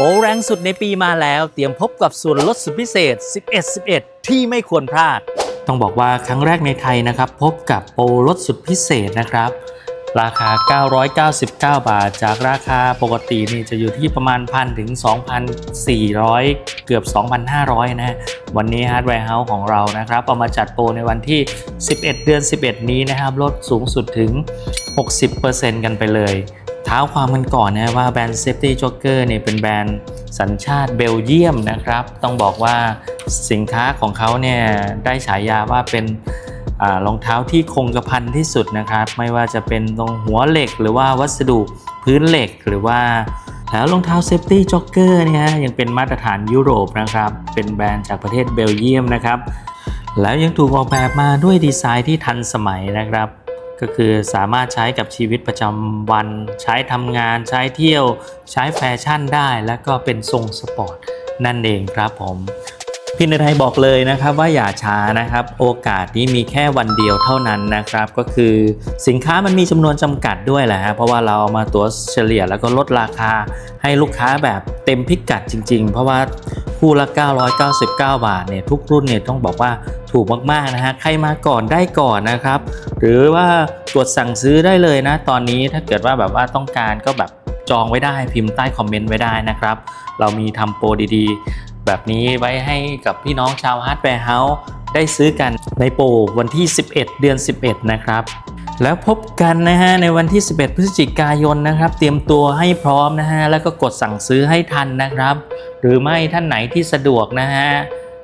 โปรแรงสุดในปีมาแล้ว เตรียมพบกับส่วนลดสุดพิเศษ 11 11 ที่ไม่ควรพลาด ต้องบอกว่าครั้งแรกในไทยนะครับ พบกับโปรลดสุดพิเศษนะครับ ราคา 999 บาท จากราคาปกตินี่จะอยู่ที่ประมาณพันถึง 2,400 เกือบ 2,500 นะฮะวันนี้ Hardware House ของเรานะครับเอามาจัดโปรในวันที่ 11 เดือน 11 นี้นะครับ ลดสูงสุดถึง 60%กันไปเลย ท้าความกันก่อนนะว่าแบรนด์ Safety Joker เนี่ยเป็นแบรนด์สัญชาติเบลเยียมนะครับ ต้องบอกว่าสินค้าของเขาเนี่ยได้ฉายาว่าเป็นรองเท้าที่คงกระพันที่สุดนะครับ ไม่ว่าจะเป็นตรงหัวเหล็ก หรือว่าวัสดุพื้นเหล็กหรือว่าแล้วรองเท้าเซฟตี้จ็อกเกอร์เนี่ยยังเป็นมาตรฐานยุโรปนะครับ เป็นแบรนด์จากประเทศเบลเยียมนะครับ แล้วยังถูกออกแบบมาด้วยดีไซน์ที่ทันสมัยนะครับ ก็คือสามารถใช้กับชีวิตประจำวัน ใช้ทำงาน ใช้เที่ยว ใช้แฟชั่นได้ และก็เป็นทรงสปอร์ตนั่นเองครับผมพี่นไทยบอกเลยนะครับว่าอย่าช้านะครับ โอกาสนี้มีแค่วันเดียวเท่านั้นนะครับ ก็คือสินค้ามันมีจำนวนจำกัดด้วยแหละฮะเพราะว่าเราเอามาตัวเฉลี่ยแล้วก็ลดราคาให้ลูกค้าแบบเต็มพิกัดจริง ๆ เพราะว่า คู่ละ 999 บาทเนี่ยทุกรุ่นเนี่ยต้องบอกว่าถูกมากๆนะฮะใครมาก่อนได้ก่อนนะครับ หรือว่ากดสั่งซื้อได้เลยนะ ตอนนี้ถ้าเกิดว่าแบบว่าต้องการก็แบบจองไว้ได้พิมพ์ใต้คอมเมนต์ไว้ได้นะครับ เรามีทำโปรดีๆ แบบนี้ไว้ให้กับพี่น้องชาวฮาร์ดแวร์เฮาส์ได้ซื้อกันในโปรวันที่ 11 เดือน 11 นะครับ แล้วพบกันนะฮะในวันที่ 11 พฤศจิกายนนะครับ เตรียมตัวให้พร้อมนะฮะแล้วก็กดสั่งซื้อให้ทันนะครับ หรือไม่ท่านไหนที่สะดวกนะฮะ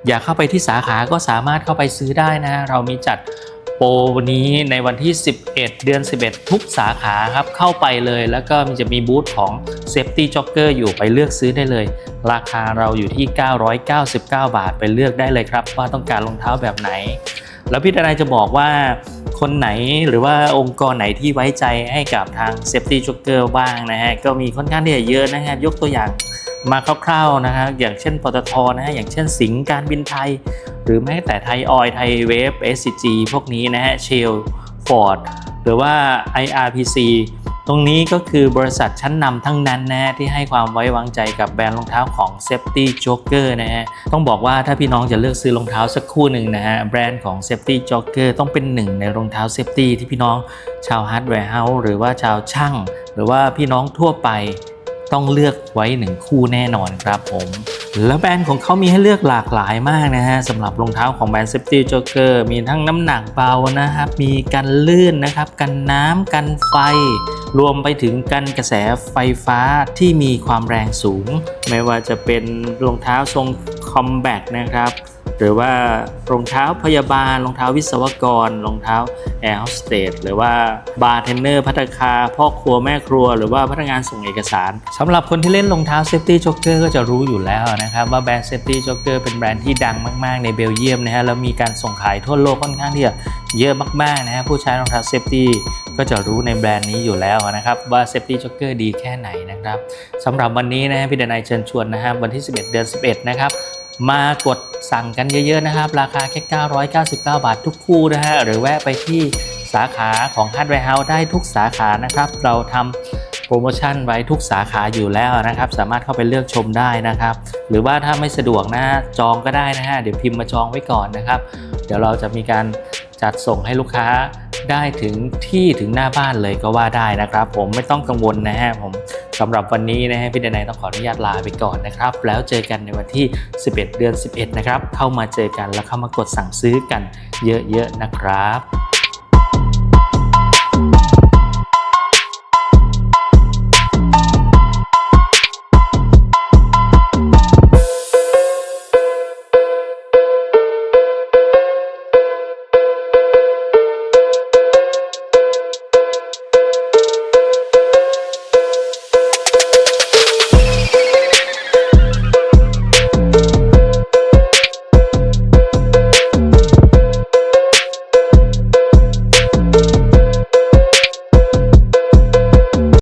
อยากเข้าไปที่สาขาก็สามารถเข้าไปซื้อได้นะฮะเรามีจัดโปรนี้ในวันที่ 11 เดือน 11 ทุกสาขาครับเข้าไปเลย แล้วก็มันจะมีบูธของ Safety Jogger อยู่ไปเลือกซื้อได้เลย ราคาเราอยู่ที่ 999 บาทไปเลือกได้เลยครับ ว่าต้องการรองเท้าแบบไหน แล้วพี่ดนายจะบอกว่าคนไหนหรือว่าองค์กรไหนที่ไว้ใจให้กับทาง Safety Joker บ้างนะฮะก็มีค่อนข้างที่จะเยอะนะฮะยกตัวอย่าง มาคร่าวๆนะฮะอย่างเช่นปตทนะฮะอย่างเช่นสิงห์การบินไทย หรือแม้แต่ไทยออยไทยเวฟ SCG พวกนี้นะฮะเชลฟอร์ดหรือว่า IRPC ตรงนี้ก็คือบริษัทชั้นนำทั้งนั้นนะฮะที่ให้ความไว้วางใจกับแบรนด์รองเท้าของ Safety Joker นะฮะต้องบอกว่าถ้าพี่น้องจะเลือกซื้อรองเท้าสักคู่หนึ่งนะฮะแบรนด์ของ Safety Joker ต้องเป็นหนึ่งในรองเท้า Safety ที่พี่น้องชาวฮาร์ดแวร์เฮาส์หรือว่าชาวช่าง หรือว่าพี่น้องทั่วไป ต้องเลือกไว้หนึ่งคู่แน่นอนครับผมแล้วแบรนด์ของเขามีให้เลือกหลากหลายมากนะฮะสำหรับรองเท้าของแบรนด์ Safety Joker มีทั้งน้ำหนักเบานะครับ มีกันลื่นนะครับ กันน้ำกันไฟ รวมไปถึงกันกระแสไฟฟ้าที่มีความแรงสูง ไม่ว่าจะเป็นรองเท้าทรงคอมแบทนะครับ หรือว่ารองเท้าพยาบาล รองเท้าวิศวกร รองเท้าแอร์โฮสเตสหรือว่าบาร์เทนเนอร์พัตคาพ่อครัวแม่ครัว หรือว่าพนักงานส่งเอกสารสำหรับคนที่เล่นรองเท้า Safety Joker ก็จะรู้อยู่แล้วนะครับว่าแบรนด์ Safety Joker เป็นแบรนด์ที่ดังมากๆ ในเบลเยียมนะฮะแล้วมีการส่งขายทั่วโลกค่อนข้างที่จะเยอะมากๆนะฮะผู้ใช้รองเท้า Safety ก็จะรู้ในแบรนด์นี้อยู่แล้วนะครับว่า Safety Joker ดีแค่ไหนนะครับสำหรับวันนี้นะฮะพี่เดนายเชิญชวนนะฮะวันที่ 11 เดือน 11 นะครับ มากดสั่งกันเยอะๆนะครับ ราคาแค่ 999 บาททุกคู่นะฮะหรือแวะไปที่สาขาของ Hardware House ได้ทุกสาขานะครับ เราทำโปรโมชั่นไว้ทุกสาขาอยู่แล้วนะครับ สามารถเข้าไปเลือกชมได้นะครับ หรือว่าถ้าไม่สะดวกนะจองก็ได้นะฮะเดี๋ยวพิมพ์มาจองไว้ก่อนนะครับ เดี๋ยวเราจะมีการจัดส่งให้ลูกค้าได้ถึงที่ถึงหน้าบ้านเลยก็ว่าได้นะครับ ผมไม่ต้องกังวลนะฮะผม สำหรับวันนี้นะฮะพี่เดนายต้องขออนุญาตลาไปก่อนนะครับ แล้วเจอกันในวันที่ 11 เดือน 11 นะครับ เข้ามาเจอกันแล้วเข้ามากดสั่งซื้อกันเยอะๆนะครับ